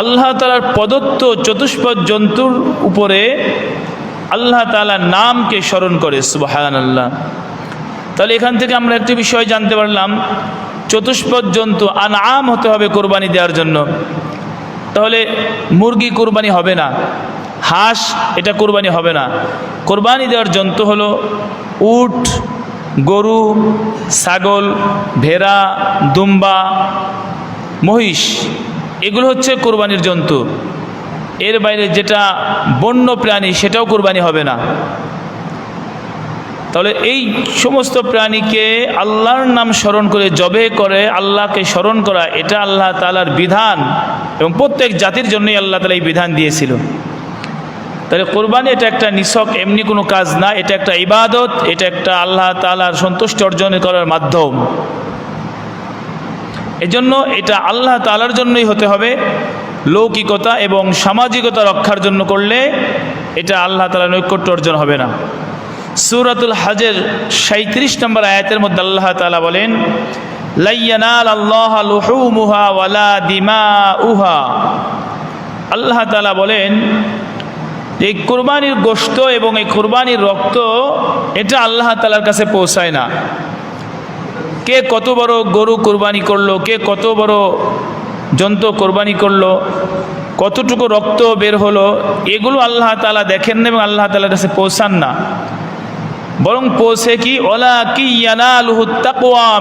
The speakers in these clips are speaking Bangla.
আল্লাহ তালার প্রদত্ত চতুষ্পদ জন্তুর উপরে আল্লাহ তালার নামকে স্মরণ করে সুবাহান আল্লাহ তাহলে এখান থেকে আমরা একটি বিষয় জানতে পারলাম, চতুষ্পদ জন্তু আনআম হতে হবে কোরবানি দেওয়ার জন্য। তাহলে মুরগি কোরবানি হবে না, হাঁস এটা কোরবানি হবে না। কোরবানি দেওয়ার জন্তু হলো উট, গরু, ছাগল, ভেড়া, দুম্বা, মহিষ। এগুলো হচ্ছে কোরবানির জন্তু। এর বাইরে যেটা বন্য প্রাণী, সেটাও কোরবানি হবে না। তাহলে এই সমস্ত প্রাণীকে আল্লাহর নাম স্মরণ করে, জবে করে, আল্লাহকে স্মরণ করা, এটা আল্লাহ তালার বিধান এবং প্রত্যেক জাতির জন্যই আল্লাহ তালা এই বিধান দিয়েছিল। তাহলে কোরবানি এটা একটা নিছক, এমনি কোনো কাজ না, এটা একটা ইবাদত, এটা একটা আল্লাহ তালার সন্তুষ্টি অর্জন করার মাধ্যম। এজন্য এটা আল্লাহ তালার জন্যই হতে হবে লৌকিকতা এবং সামাজিকতা রক্ষার জন্য করলে এটা আল্লাহ তালা নৈকট্য অর্জন হবে না। সুরাতুল হাজের সাঁত্রিশ নম্বর আয়াতের মধ্যে আল্লাহ তালা বলেন আল্লাহ তালা বলেন, এই কোরবানির গোশত এবং এই কোরবানির রক্ত এটা আল্লাহ তালার কাছে পৌঁছায় না। কে কত বড় গরু কোরবানি করল, কে কত বড় জন্তু কোরবানি করল, কতটুকু রক্ত বের হলো, এগুলো আল্লাহ তালা দেখেন না এবং আল্লাহ তালার কাছে পৌঁছান না। বরং পৌঁছে কি? ওলা কি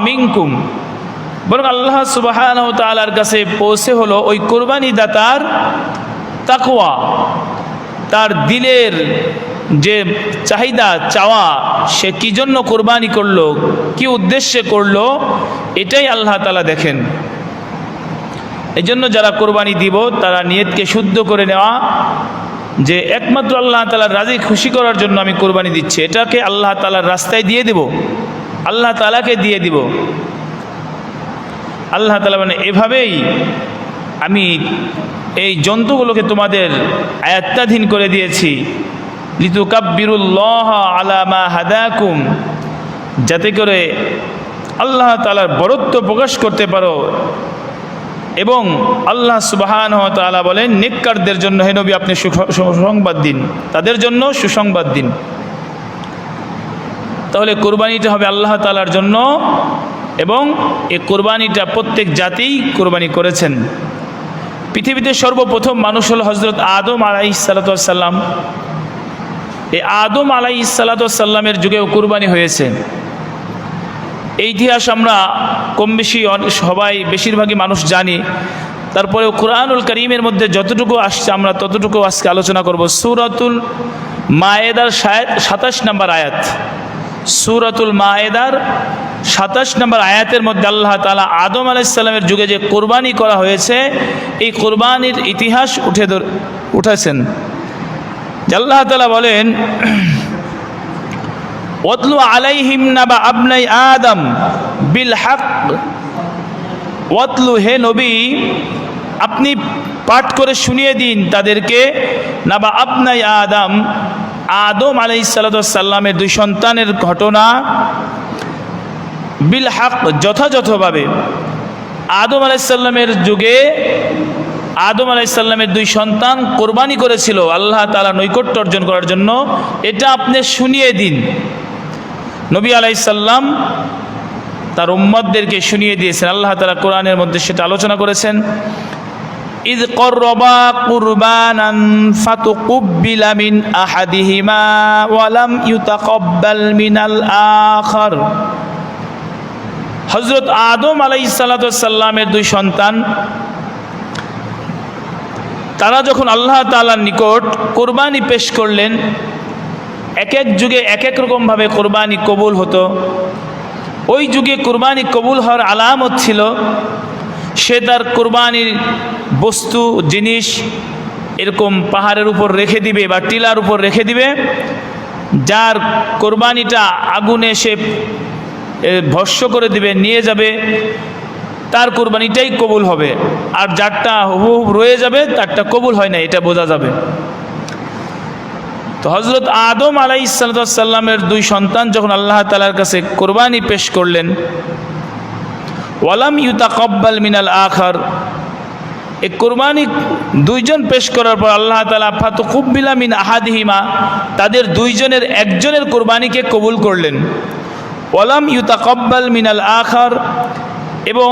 মিনকুম। বরং আল্লাহ সুবহানাহু তাআলার কাছে পৌঁছে হলো ওই কোরবানি দাতার তাকওয়া, তার দিলের যে চাহিদা, চাওয়া, সে কি জন্য কোরবানি করল, কি উদ্দেশ্যে করল, এটাই আল্লাহ তালা দেখেন। এই জন্য যারা কোরবানি দিব, তারা নিয়তকে শুদ্ধ করে নেওয়া, যে একমাত্র আল্লাহ তালার রাজি, খুশি করার জন্য আমি কোরবানি দিচ্ছি। এটাকে আল্লাহ তালার রাস্তায় দিয়ে দিব, আল্লাহ তালাকে দিয়ে দিব। আল্লাহ তালা মানে এভাবেই আমি এই জন্তুগুলোকে তোমাদের আয়াত্তাধীন করে দিয়েছি। যাতে করে আল্লাহ তালার বরত্ব প্রকাশ করতে পারো। এবং আল্লাহ সুবাহান তালা বলেন নিকারদের জন্য হে নবী আপনি সুসংবাদ দিন। তাদের জন্য সুসংবাদ দিন। তাহলে কোরবানিটা হবে আল্লাহ তালার জন্য এবং এই কোরবানিটা প্রত্যেক জাতিই কোরবানি করেছেন। পৃথিবীতে সর্বপ্রথম মানুষ হল হজরত আদম আলাই সাল্লাতাম এই আদম আলাই সাল্লাতামের যুগেও কুরবানি হয়েছে। এই ইতিহাস আমরা কম বেশি সবাই বেশিরভাগই মানুষ জানি। তারপরেও কোরআনুল করিমের মধ্যে যতটুকু আসছে আমরা ততটুকু আজকে আলোচনা করব। সুরাতুল মায়েদার সাতাশ নম্বর আয়াত। সুরাতুল মায়েদার সাতাশ নম্বর আয়াতের মধ্যে আল্লাহ তালা আদম আলাইসাল্লামের যুগে যে কোরবানি করা হয়েছে, এই কোরবানির ইতিহাস উঠে উঠেছেন। আল্লাহ তালা বলেন ওতলু আলাইহিম নাবা আবনাই আদম বিল হক। ওয়াতলু হে নবী, আপনি পাঠ করে শুনিয়ে দিন তাদেরকে, নাবা আবনাই আদম। আদম আলাই সাল্লামের দুই সন্তানের ঘটনা বিল হক যথাযথভাবে আদম আলাইসাল্লামের যুগে আদম আলাইসাল্লামের দুই সন্তান কোরবানি করেছিল, আল্লাহ তালা নৈকট্য অর্জন করার জন্য। এটা আপনি শুনিয়ে দিন। নবী আলাইসাল্লাম তার উম্মদদেরকে শুনিয়ে দিয়েছেন, আল্লাহ তালা কোরআনের মধ্যে সেটা আলোচনা করেছেন। ইদ করবা কুরবানান ফাতুকুব্বিলা মিন আহাদিহিমা ওয়ালাম ইউতাকব্বাল মিনাল আখর। হযরত আদম আলাইহিস সালামের দুই সন্তান তারা যখন আল্লাহ তাআলার নিকট কোরবানি পেশ করলেন, এক এক যুগে এক এক রকমভাবে কোরবানি কবুল হতো। ওই যুগে কোরবানি কবুল হওয়ার আলামত ছিল, সে তার কোরবানির বস্তু, জিনিস এরকম পাহাড়ের উপর রেখে দিবে বা টিলার উপর রেখে দিবে, যার কোরবানিটা আগুনে সে ভস্য করে দিবে, নিয়ে যাবে। তার কোরবানিটাই কবুল হবে। আর যারটা হুবহুব রয়ে যাবে, তারটা কবুল হয় না, এটা বোঝা যাবে। তো হজরত আদম আলাই সাল্লামের দুই সন্তান যখন আল্লাহ তালার কাছে কোরবানি পেশ করলেন, ওয়ালাম ইউতা কব্বাল মিনাল আখার এই কোরবানি দুইজন পেশ করার পর আল্লাহ তালা ফাতু কুব্বিলামিন আহাদিহিমা, তাদের দুইজনের একজনের কোরবানিকে কবুল করলেন। ওয়ালাম ইউতা কব্বাল মিনাল আখার এবং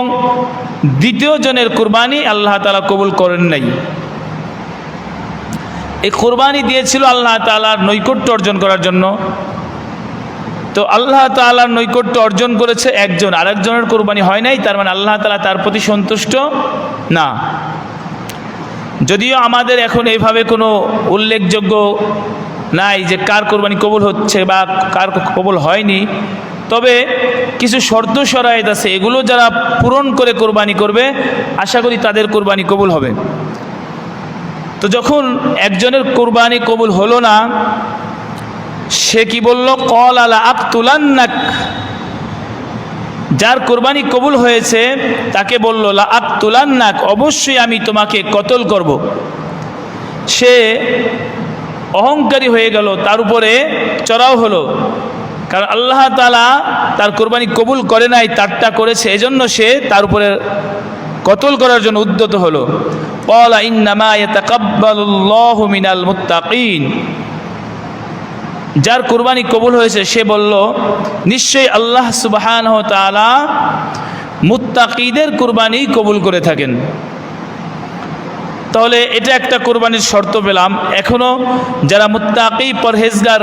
দ্বিতীয় জনের কোরবানি আল্লাহ তালা কবুল করেন নাই। এই কোরবানি দিয়েছিল আল্লাহ তালার নৈকট্য অর্জন করার জন্য। তো আল্লাহ তালার নৈকট্য অর্জন করেছে একজন, আরেকজনের কোরবানি হয় নাই, তার মানে আল্লাহ তালা তার প্রতি সন্তুষ্ট না। যদিও আমাদের এখন এইভাবে কোনো উল্লেখযোগ্য নাই যে কার কোরবানি কবুল হচ্ছে বা কার কবুল হয়নি তবে কিছু শর্ত সরায়ত আছে, এগুলো যারা পূরণ করে কোরবানি করবে, আশা করি তাদের কোরবানি কবুল হবে। তো যখন একজনের কোরবানি কবুল হলো না, সে কি বলল, কল আলা আক্তুলান্নাক। যার কোরবানি কবুল হয়েছে, তাকে বলল, লা আক্তুলান্নাক, অবশ্যই আমি তোমাকে কতল করব। সে অহংকারী হয়ে গেল, তার উপরে চড়াও হলো। কারণ আল্লাহ তালা তার কোরবানি কবুল করে নাই, তারটা করেছে, এজন্য সে তার উপরে কতল করার জন্য উদ্যত হলো। পলা ইন্নামা ইয়াতাকাব্বালুল্লাহু মিনাল মুত্তাকিন। যার কোরবানি কবুল হয়েছে, সে বলল, নিশ্চয়ই আল্লাহ সুবাহান তালা মুত্তাকিদের কোরবানি কবুল করে থাকেন। তাহলে এটা একটা কোরবানির শর্ত পেলাম। এখনও যারা মুত্তাকি পরহেজগার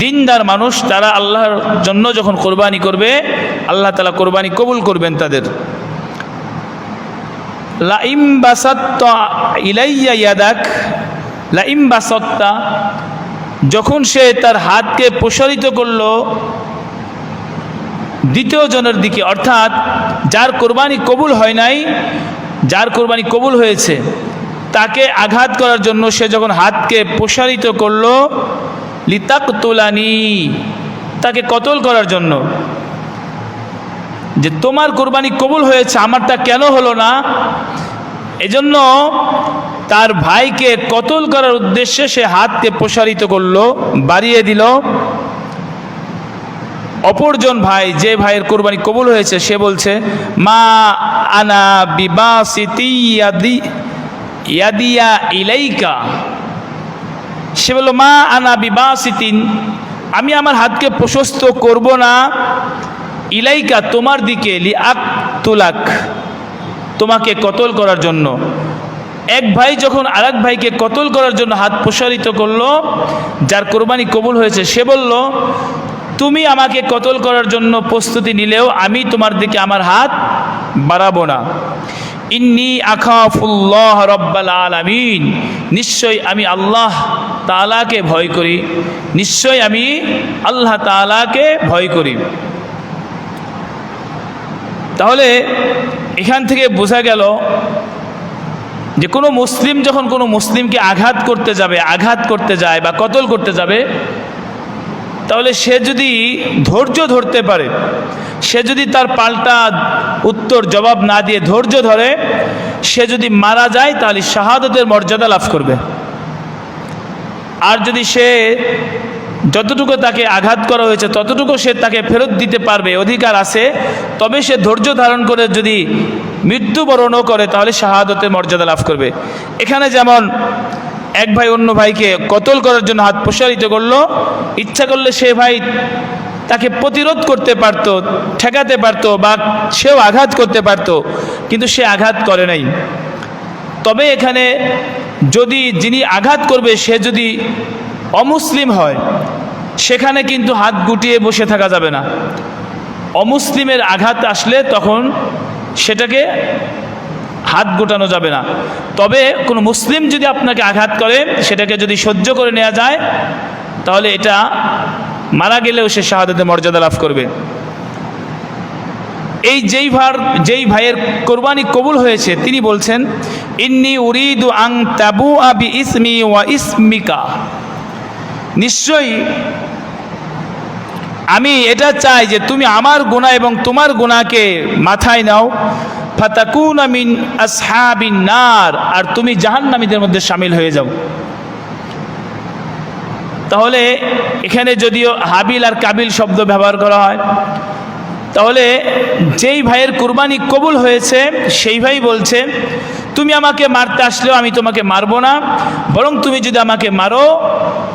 দিনদার মানুষ তারা আল্লাহর জন্য যখন কোরবানি করবে, আল্লাহ তালা কোরবানি কবুল করবেন তাদের। ইলাইয়া ইয়াদাক যখন সে তার হাতকে প্রসারিত করল, দ্বিতীয় জনের দিকে, অর্থাৎ যার কোরবানি কবুল হয় নাই, যার কোরবানি কবুল হয়েছে, তাকে আঘাত করার জন্য সে যখন হাতকে প্রসারিত করল লিতাক তোলানি তাকে কতল করার জন্য? যে তোমার কোরবানি কবুল হয়েছে, আমারটা কেন হলো না? এজন্য তার ভাইকে কতল করার উদ্দেশ্যে সে হাতকে প্রসারিত করল, বাড়িয়ে দিল। অপরজন ভাই, যে ভাইয়ের কোরবানি কবুল হয়েছে, সে বলছে, মা আনা বিবাসিতি ইয়াদি, ইয়াদিয়া ইলাইকা। সে বলল, মা আনা বিবাসিতিন, আমি আমার হাতকে প্রশস্ত করব না। ইলাইকা তোমার দিকে লি আক তুলাক, তোমাকে কতল করার জন্য। এক ভাই যখন আর এক ভাইকে কতল করার জন্য হাত প্রসারিত করল, যার কোরবানি কবুল হয়েছে, সে বলল, তুমি আমাকে কতল করার জন্য প্রস্তুতি নিলেও আমি তোমার দিকে আমার হাত বাড়াবো না। ইন্নি আখাফুল্লাহ রব্বাল আলামিন। নিশ্চয় আমি আল্লাহ তালাকে ভয় করি। নিশ্চয় আমি আল্লাহ তালাকে ভয় করি। তাহলে এখান থেকে বোঝা গেল যে কোনো মুসলিম যখন কোনো মুসলিমকে আঘাত করতে যাবে, আঘাত করতে যায় বা কতল করতে যাবে তাহলে সে যদি ধৈর্য ধরতে পারে, সে যদি তার পাল্টা উত্তর জবাব না দিয়ে ধৈর্য ধরে, সে যদি মারা যায় তাহলে শাহাদতের মর্যাদা লাভ করবে। আর যদি সে যতটুকু তাকে আঘাত করা হয়েছে, ততটুকু সে তাকে ফেরত দিতে পারবে, অধিকার আছে, তবে সে ধৈর্য ধারণ করে যদি মৃত্যুবরণও করে, তাহলে শাহাদতের মর্যাদা লাভ করবে। এখানে যেমন এক ভাই অন্য ভাইকে কতল করার জন্য হাত প্রসারিত করল। ইচ্ছা করলে সে ভাই তাকে প্রতিরোধ করতে পারত, ঠেকাতে পারত বা সেও আঘাত করতে পারত, কিন্তু সে আঘাত করে নাই। তবে এখানে যদি যিনি আঘাত করবে, সে যদি অমুসলিম হয়, সেখানে কিন্তু হাত গুটিয়ে বসে থাকা যাবে না। অমুসলিমের আঘাত আসলে তখন সেটাকে হাত গোটানো যাবে না। তবে কোনো মুসলিম যদি আপনাকে আঘাত করে, সেটাকে যদি সহ্য করে নেওয়া যায়, তাহলে এটা মারা গেলেও সে শাহাদাতের মর্যাদা লাভ করবে। এই যেই ভার, যেই ভাইয়ের কোরবানি কবুল হয়েছে, তিনি বলছেন, ইন্নি উরিদু আং তাবু আবি ইসমি ওয়া ইসমিকা। নিশ্চয়ই আমি এটা চাই যে তুমি আমার গুণা এবং তোমার গুণাকে মাথায় নাও। ফাতাকুন আমিন আসহাবিন নার, আর তুমি জাহান্নামীদের মধ্যে সামিল হয়ে যাও। তাহলে এখানে যদিও হাবিল আর কাবিল শব্দ ব্যবহার করা হয়, তাহলে যেই ভাইয়ের কুরবানি কবুল হয়েছে, সেই ভাই বলছে, তুমি আমাকে মারতে আসলেও আমি তোমাকে মারবো না, বরং তুমি যদি আমাকে মারো,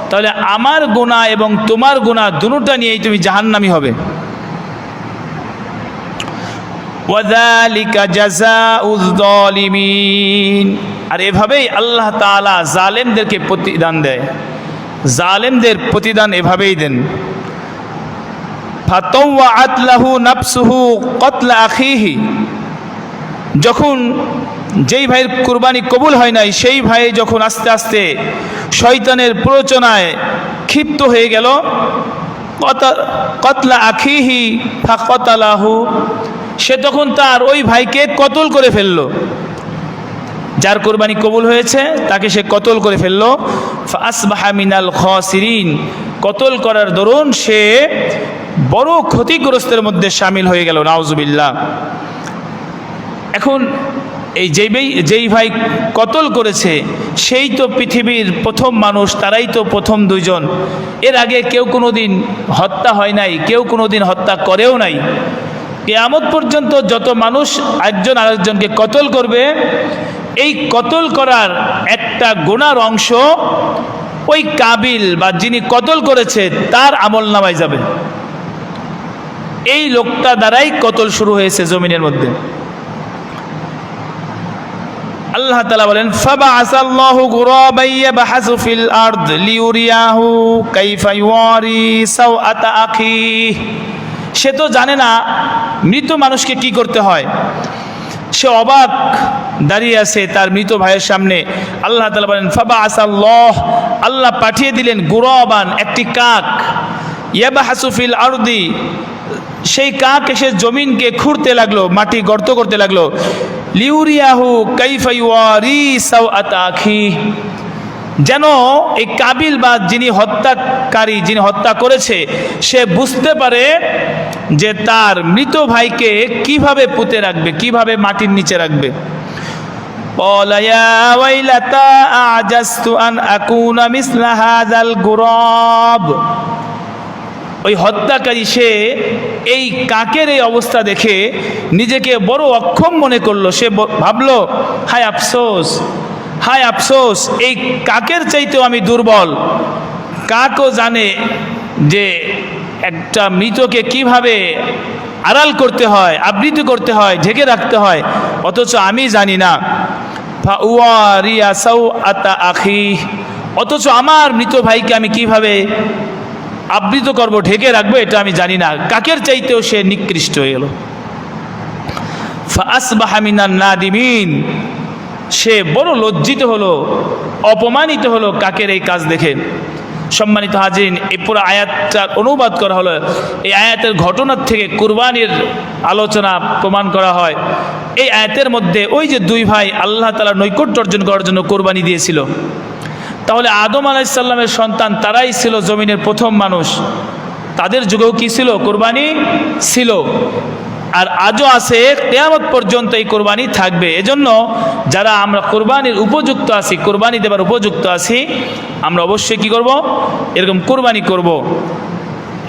তাহলে আমার গুণা এবং তোমার গুণা দুটা নিয়েই তুমি জাহান্নামি হবে। আর এভাবেই আল্লাহ তাআলা জালেমদেরকে প্রতিদান দেয়। জালেমদের প্রতিদান এভাবেই দেন। নাফসুহু যখন যেই ভাইয়ের কুরবানি কবুল হয় নাই, সেই ভাই যখন আস্তে আস্তে শয়তানের প্ররোচনায় ক্ষিপ্ত হয়ে গেল, কত- কতলা আখিহি ফাকতালাহু সে তখন তার ওই ভাইকে কতল করে ফেলল। যার কোরবানি কবুল হয়েছে, তাকে সে কতল করে ফেলল। আসবাহা মিনাল খসিরিন, কতল করার দরুন সে বড় ক্ষতিগ্রস্তের মধ্যে সামিল হয়ে গেল, নাউজুবিল্লাহ। এখন এই যেই যেই ভাই কতল করেছে, সেই তো পৃথিবীর প্রথম মানুষ, তারাই তো প্রথম দুইজন। এর আগে কেউ কোনো দিন হত্যা হয় নাই, কেউ কোনো দিন হত্যা করেও নাই। কেয়ামত পর্যন্ত যত মানুষ একজন আরেকজনকে কতল করবে, এই কতল করার একটা গোনার অংশ ওই কাবিল বা যিনি কতল করেছে, তার আমল নামায় যাবে। এই লোকটা দ্বারাই কতল শুরু হয়েছে জমিনের মধ্যে। আল্লাহ তালা বলেন ফাবা আসাল্লাহু গুরাবাই ইয়াবহাসু ফিল আরদ লিউরিয়াহু কাইফা ইউয়ারি সাওআতা আখি সে তো জানে না মৃত মানুষকে কি করতে হয়। সে অবাক দাঁড়িয়ে আছে তার মৃত ভাইয়ের সামনে। আল্লাহ তালা বলেন ফাবা আসাল্লাহ আল্লাহ পাঠিয়ে দিলেন গুরবান একটি কাক। ইয়াবা হাসুফিল আরদি। সেই কাক এসে জমিনকে খুঁড়তে লাগল, মাটি গর্ত করতে লাগল। লিউরিয়াহু কাইফাইওয়ারি সাও আখি যেন এই কাবিল বা যিনি হত্যাকারী, যিনি হত্যা করেছে, সে বুঝতে পারে যে তার মৃত ভাইকে কীভাবে পুঁতে রাখবে, কীভাবে মাটির নিচে রাখবে। ওই হত্যাকারী সে এই কাকের এই অবস্থা দেখে নিজেকে বড় অক্ষম মনে করল। সে ভাবলো, হায় আফসোস হায় আফসোস, এই কাকের চাইতেও আমি দুর্বল। কাকও জানে যে একটা মৃতকে কীভাবে আড়াল করতে হয়, আবৃত করতে হয়, ঢেকে রাখতে হয়, অথচ আমি জানি না। আখি, অথচ আমার মৃত ভাইকে আমি কীভাবে আবৃত করব, ঢেকে রাখব, এটা আমি জানি না। কাকের চাইতেও সে নিকৃষ্ট হয়ে গেল ফাসবাহামিনান নাদিমিন সে বড় লজ্জিত হলো, অপমানিত হলো কাকের এই কাজ দেখে। সম্মানিত হাজিন এই পুরো আয়াতটার অনুবাদ করা হলো। এই আয়াতের ঘটনার থেকে কুরবানির আলোচনা প্রমাণ করা হয়। এই আয়াতের মধ্যে ওই যে দুই ভাই আল্লাহ তালা নৈকট্য অর্জন করার জন্য কোরবানি দিয়েছিল। তাহলে আদম আলাইসাল্লামের সন্তান তারাই ছিল জমিনের প্রথম মানুষ। তাদের যুগেও কি ছিল? কোরবানি ছিল। আর আজও আছে, কেয়ামত পর্যন্ত এই কোরবানি থাকবে। এজন্য যারা আমরা কোরবানির উপযুক্ত আছি, কোরবানি দেবার উপযুক্ত আছি, আমরা অবশ্যই কি করব? এরকম কোরবানি করব।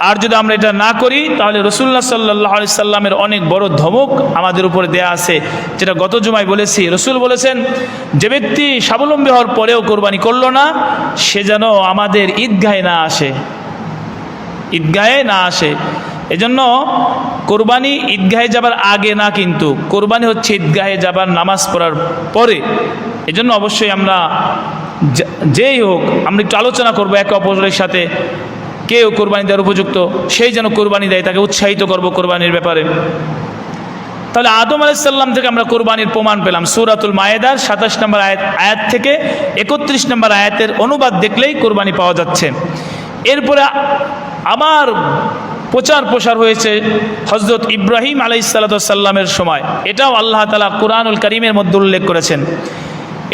আর যদি আমরা এটা না করি, তাহলে রসুল্লাহ সাল্লাহ আলি সাল্লামের অনেক বড় ধমক আমাদের উপরে দেয়া আছে। যেটা গত জুমায় বলেছি, রসুল বলেছেন, যে ব্যক্তি স্বাবলম্বী হওয়ার পরেও কোরবানি করল না, সে যেন আমাদের ঈদগাহে না আসে। ঈদগাহে না আসে। এজন্য কোরবানি ঈদগাহে যাবার আগে না কিন্তু কোরবানি হচ্ছে ঈদগাহে যাবার নামাজ পড়ার পরে। এজন্য অবশ্যই আমরা যেই হোক আমরা একটু আলোচনা করব একে অপরের সাথে। কেউ কোরবানি দেওয়ার উপযুক্ত, সেই যেন কোরবানি দেয়, তাকে উৎসাহিত করব কোরবানির ব্যাপারে। তাহলে আদম আলাইসাল্লাম থেকে আমরা কোরবানির প্রমাণ পেলাম। সুরাতুল মায়েদার সাতাশ নম্বর আয়াত আয়াত থেকে একত্রিশ নম্বর আয়াতের অনুবাদ দেখলেই কোরবানি পাওয়া যাচ্ছে। এরপরে আমার প্রচার প্রসার হয়েছে হজরত ইব্রাহিম আলাইসাল্লামের সময়। এটাও আল্লাহ তালা কোরআনুল করিমের মধ্যে উল্লেখ করেছেন।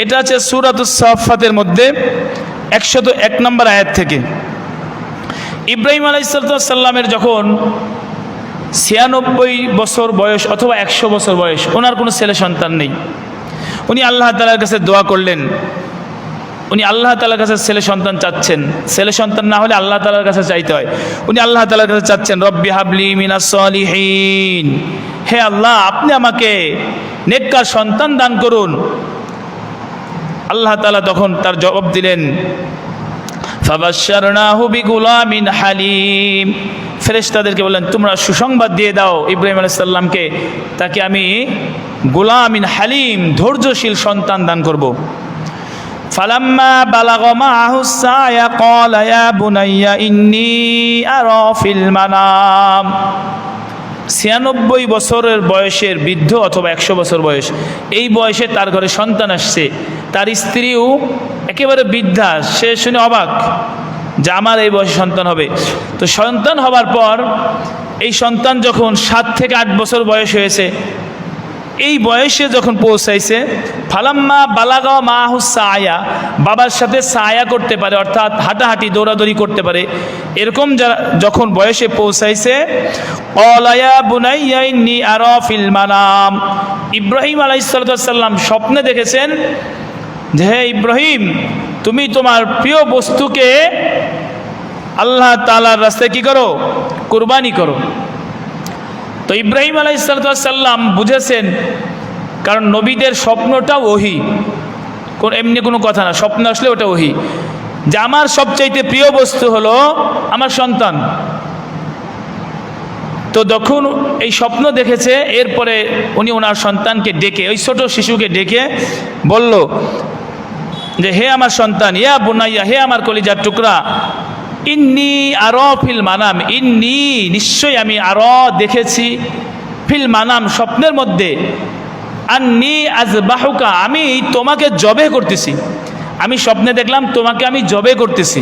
এটা আছে সুরাতুল সাফাতের মধ্যে একশত এক নম্বর আয়াত থেকে। ইব্রাহিম আলাইসাল্লামের যখন ছিয়ানব্বই বছর বয়স অথবা একশো বছর বয়স, ওনার কোনো ছেলে সন্তান নেই। উনি আল্লাহ তালার কাছে দোয়া করলেন উনি আল্লাহ তালার কাছে ছেলে সন্তান চাচ্ছেন। ছেলে সন্তান না হলে আল্লাহ তালার কাছে চাইতে হয়। উনি আল্লাহ তালার কাছে চাচ্ছেন, রব্বি হাবলি মিনা সলিহীন। হে আল্লাহ, আপনি আমাকে নেককার সন্তান দান করুন। আল্লাহ তালা তখন তার জবাব দিলেন হালিম। ফেরেশতাদেরকে বললেন, তোমরা সুসংবাদ দিয়ে দাও ইব্রাহিম আলাইহিস সালামকে, তাকে আমি গুলামিন হালিম, ধৈর্যশীল সন্তান দান করব। ফালাম্মা বালাগা মাআহু সায়া ক্বালা ইয়া বুনাইয়া ইন্নী আরা ফিল মানাম। ছিয়ানব্বই বছরের বয়সের বৃদ্ধ অথবা একশো বছর বয়স, এই বয়সে তার ঘরে সন্তান আসছে। তার স্ত্রীও একেবারে বৃদ্ধা, সে শুনে অবাক যে আমার এই বয়সে সন্তান হবে। তো সন্তান হবার পর এই সন্তান যখন সাত থেকে আট বছর বয়স হয়েছে এই বয়সে যখন পৌঁছাইছে, ফালাম্মা বালাগাও মা আয়া বাবার সাথে সায়া করতে পারে, অর্থাৎ হাঁটাহাঁটি, দৌড়াদৌড়ি করতে পারে, এরকম যারা যখন বয়সে পৌঁছাইছে, অলায়া বুনাইয়া ইন্নি আরা ফিল মানাম। ইব্রাহিম আলাইসাল্লাম স্বপ্নে দেখেছেন যে, হে ইব্রাহিম, তুমি তোমার প্রিয় বস্তুকে আল্লাহ তালার রাস্তায় কি করো? কোরবানি করো। তো ইব্রাহিম আলাইসাল্লাম বুঝেছেন, কারণ নবীদের স্বপ্নটাও ওহি। কোন, এমনি কোনো কথা না, স্বপ্ন আসলে ওটা ওহি। যে আমার সবচাইতে প্রিয় বস্তু হলো আমার সন্তান। তো যখন এই স্বপ্ন দেখেছে, এরপরে উনি ওনার সন্তানকে ডেকে, ওই ছোট শিশুকে ডেকে বলল যে, হে আমার সন্তান, ইয়া বুনাইয়া, হে আমার কলিজার টুকরা ইন্নি আর ফিল মানাম, ইন্নি, নিশ্চয়ই আমি আর দেখেছি ফিল মানাম স্বপ্নের মধ্যে। আন্নি আজ বাহুকা আমি তোমাকে জবে করতেছি। আমি স্বপ্নে দেখলাম তোমাকে আমি জবে করতেছি।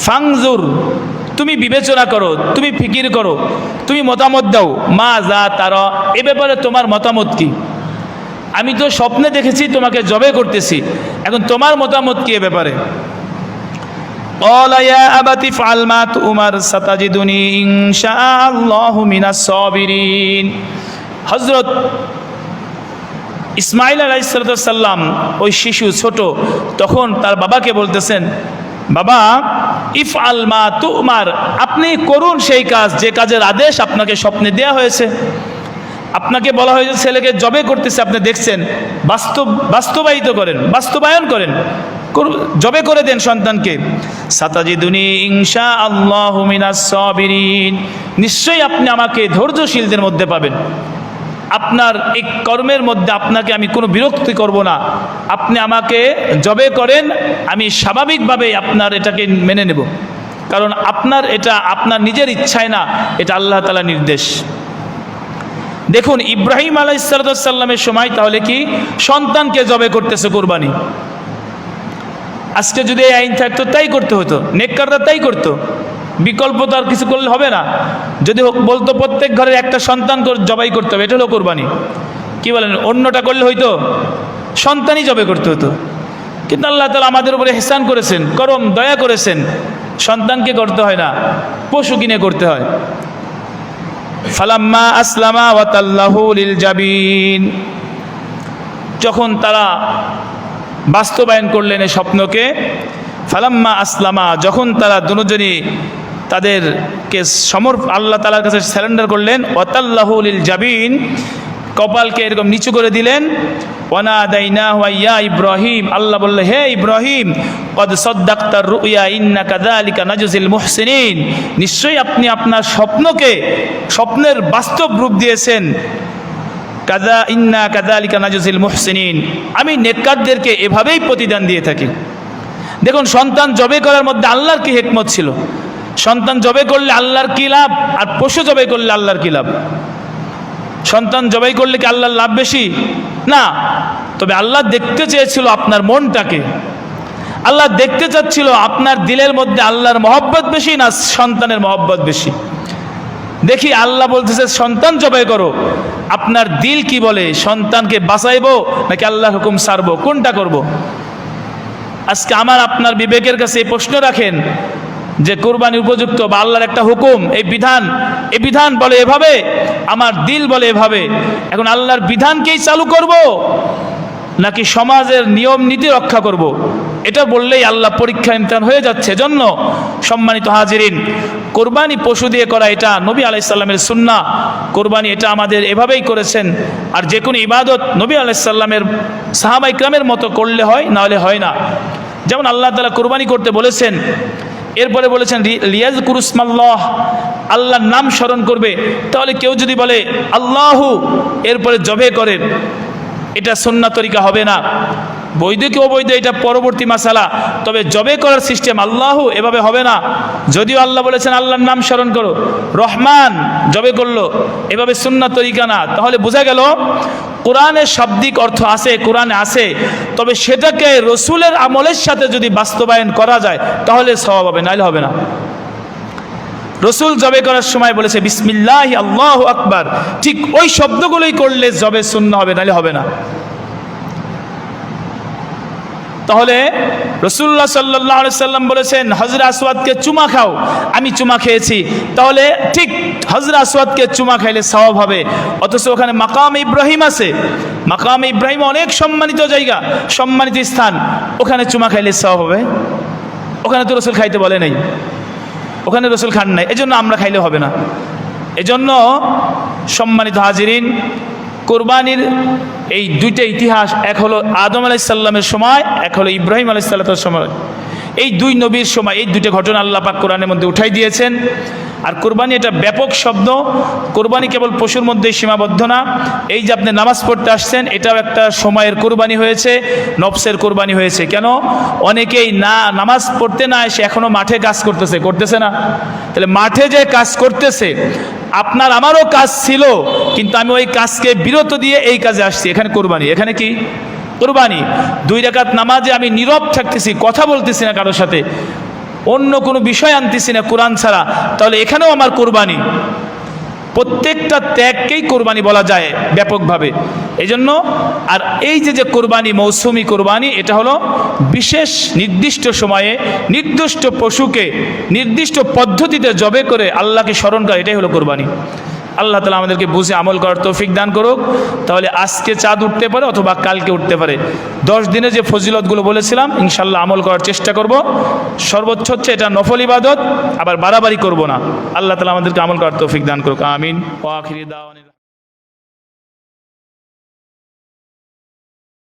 ফাংজুর, তুমি বিবেচনা করো, তুমি ফিকির করো, তুমি মতামত দাও। মা যা তার, এ ব্যাপারে তোমার মতামত কি? আমি তো স্বপ্নে দেখেছি তোমাকে জবে করতেছি। এখন তোমার মতামত কি এ ব্যাপারে? قال يا أبت افعل ما تؤمر ستجدني إن شاء الله من الصابرين হজরত ইসমাইল আলাইসাল্লাম ওই শিশু ছোট তখন তার বাবাকে বলতেছেন বাবা ইফ আলমা তুমার আপনি করুন সেই কাজ যে কাজের আদেশ আপনাকে স্বপ্নে দেয়া হয়েছে আপনাকে বলা হয়েছে ছেলেকে জবে করতেছে আপনি দেখছেন বাস্তব বাস্তবায়িত করেন বাস্তবায়ন করেন করু- জবে করে দেন সন্তানকে। সাতাজিদুনি ইনশা আল্লাহ মিনাসবিরিন নিশ্চয়ই আপনি আমাকে ধৈর্যশীলদের মধ্যে পাবেন। আপনার এই কর্মের মধ্যে আপনাকে আমি কোনো বিরক্তি করব না। আপনি আমাকে জবে করেন, আমি স্বাভাবিকভাবে আপনার এটাকে মেনে নেব। কারণ আপনার এটা আপনার নিজের ইচ্ছায় না, এটা আল্লাহ তালা নির্দেশ। দেখুন, ইব্রাহিম আলাইসাল্লামের সময় তাহলে কি? সন্তানকে জবে করতেছে কোরবানি। আজকে যদি এই আইন থাকতো, তাই করতে হতো। নেককাররা তাই করতো। বিকল্প তো আর কিছু করলে হবে না। যদি বলতো, প্রত্যেক ঘরের একটা সন্তান জবাই করতে হবে, এটা হলো কোরবানি। কি বলেন, অন্যটা করলে হয়তো সন্তানই জবে করতে হতো। কিন্তু আল্লাহ তালা আমাদের উপরে হেসান করেছেন, করম, দয়া করেছেন। সন্তানকে করতে হয় না, পশু কিনে করতে হয়। ফালাম্মা আসলামা ওয়াতাল্লাহু লিল জাবিন। যখন তারা বাস্তবায়ন করলেন এই স্বপ্নকে। ফালাম্মা আসলামা, যখন তারা দুজনই তাদেরকে সমর আল্লাহ তালার কাছে স্যারেন্ডার করলেন ওয়াতাল্লাহুলিল জাবিন, কপালকে এরকম নিচু করে দিলেন। ওয়ানা দাইনা ইয়া ইব্রাহিম, আল্লাহ বললে, হে ইব্রাহিম, কদ সদ্দাক্তার রুইয়া ইন্না কাদালিকা নাজুজিল মুহসিনিন। নিশ্চয়ই আপনি আপনার স্বপ্নকে স্বপ্নের বাস্তব রূপ দিয়েছেন। কাদা ইন্না কাদালিকা নাজুজিল মুহসিনিন। আমি নেককারদেরকে এভাবেই প্রতিদান দিয়ে থাকি। দেখুন, সন্তান জবে করার মধ্যে আল্লাহর কি হেকমত ছিল? সন্তান জবে করলে আল্লাহর কি লাভ? আর পশু জবে করলে আল্লাহর কি লাভ? সন্তান জবাই করলে কি আল্লাহর লাভ বেশি? না। তবে আল্লাহ দেখতে চেয়েছিল আপনার মনটাকে। আল্লাহ দেখতে চাচ্ছিল আপনার দিলের মধ্যে আল্লাহর মহব্বত বেশি না সন্তানের মহব্বত বেশি। দেখি আল্লাহ বলতেছে, সন্তান জবাই করো আপনার দিল কি বলে সন্তানকে বাঁচাইবো নাকি আল্লাহ হুকুম সারবো কোনটা করব। আজকে আমার আপনার বিবেকের কাছে এই প্রশ্ন রাখেন যে কোরবানি উপযুক্ত বা আল্লাহর একটা হুকুম, এই বিধান এই বিধান বলে এভাবে, আমার দিল বলে এভাবে এখন আল্লাহর বিধানকেই চালু করব নাকি সমাজের নিয়ম নীতি রক্ষা করব। এটা বললেই আল্লাহ পরীক্ষা ইমতান হয়ে যাচ্ছে। জন্য সম্মানিত হাজিরিন, কোরবানি পশু দিয়ে করা এটা নবী আলাইসাল্লামের সুন্না কোরবানি এটা আমাদের এভাবেই করেছেন। আর যে কোনো ইবাদত নবী আলাইসাল্লামের সাহাবা ইকরামের মতো করলে হয়, নাহলে হয় না। যেমন আল্লাহ তালা কোরবানি করতে বলেছেন, এরপরে বলেছেন, রি- লিয়াজ কুরুসমাল্লাহ আল্লাহর নাম স্মরণ করবে। তাহলে কেউ যদি বলে, আল্লাহু, এরপরে জবে করেন, এটা সন্না তরিকা হবে না। বৈধ কি অবৈধ, এটা পরবর্তী মাসালা। তবে জবে করার সিস্টেম আল্লাহ এভাবে হবে না। যদিও আল্লাহ বলেছেন, আল্লাহর নাম স্মরণ করো। রহমান জবে করল, এভাবে সুন্না তরিকা না। তাহলে বোঝা গেল কোরআনের শাব্দিক অর্থ আছে, কোরআনে আছে। তবে সেটাকে রসুলের আমলের সাথে যদি বাস্তবায়ন করা যায়, তাহলে স্বভাব হবে নাহলে হবে না। রসুল জবে করার সময় বলেছে, বিসমিল্লাহ, আল্লাহ আকবার। ঠিক ওই শব্দগুলোই করলে জবে শূন্য হবে নাহলে হবে না। তাহলে রসুল্লাহ সাল্লাহ সাল্লাম বলেছেন হজরা আসওয়াদকে চুমা খাও, আমি চুমা খেয়েছি। তাহলে ঠিক হজরা আসওয়াদকে চুমা খাইলে সওয়াব হবে। অথচ ওখানে মাকাম ইব্রাহিম আছে। মাকাম ইব্রাহিম অনেক সম্মানিত জায়গা, সম্মানিত স্থান। ওখানে চুমা খাইলে সওয়াব হবে। ওখানে তো রসুল খাইতে বলে নাই। ওখানে রসুল খান নাই। এজন্য আমরা খাইলে হবে না। এজন্য সম্মানিত হাজিরিন কোরবানির এই দুইটা ইতিহাস, এক হলো আদম আলাইসাল্লামের সময়, এক হলো ইব্রাহিম আলাইসাল্লামের সময়। এই দুই নবীর সময়, এই দুইটা ঘটনা আল্লাহ পাক কোরআনের মধ্যে উঠাই দিয়েছেন। আর কোরবানি এটা ব্যাপক শব্দ। কোরবানি কেবল পশুর মধ্যেই সীমাবদ্ধ না। এই যে আপনি নামাজ পড়তে আসছেন, এটাও একটা সময়ের কোরবানি হয়েছে, নফসের কোরবানি হয়েছে। কেন? অনেকেই না, নামাজ পড়তে না এসে এখনও মাঠে কাজ করতেছে করতেছে না। তাহলে মাঠে যে কাজ করতেছে আপনার আমারও কাজ ছিল, কিন্তু আমি ওই কাজকে বিরত দিয়ে এই কাজে আসছি। এখানে কোরবানি। এখানে কি? কোরবানি। দুই রেখাত নামাজে আমি নীরব থাকতেছি, কথা বলতেছি না কারোর সাথে। অন্য কোনো বিষয় আনতেছি না, কোরআন ছাড়া। তাহলে এখানেও আমার কোরবানি। প্রত্যেকটা ত্যাগকেই কোরবানি বলা যায় ব্যাপকভাবে। এই জন্য আর এই যে যে কোরবানি, মৌসুমি কোরবানি, এটা হলো বিশেষ নির্দিষ্ট সময়ে নির্দিষ্ট পশুকে নির্দিষ্ট পদ্ধতিতে জবে করে আল্লাহকে স্মরণ করা, এটাই হলো কোরবানি। আল্লাহ তালা আমাদেরকে বুঝে আমল করার তৌফিক দান করুক। তাহলে আজকে চাঁদ উঠতে পারে অথবা কালকে উঠতে পারে। দশ দিনে যে ফজিলতগুলো বলেছিলাম ইনশাল্লাহ আমল করার চেষ্টা করব। সর্বোচ্চ হচ্ছে এটা নফল ইবাদত, আবার বাড়াবাড়ি করব না। আল্লাহ তালা আমাদেরকে আমল করার তৌফিক দান করুক, আমিন। ও আখিরি দাওয়ানির